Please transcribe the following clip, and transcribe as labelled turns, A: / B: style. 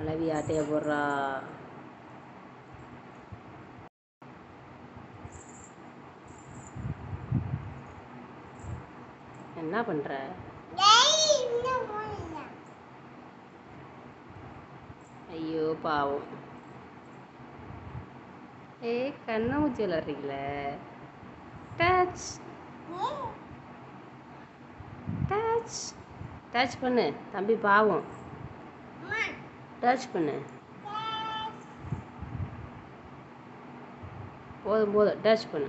A: அளவி ஆட்டைய போடுறா. என்ன பண்ற? ஐயோ பாவம். ஏ கண்ணை மூச்சி விளாட்றீங்களே? டச். டச். டச் பண்ணு தம்பி பாவம். டச் பண்ணு. போதும் போதும். டச் பண்ணு.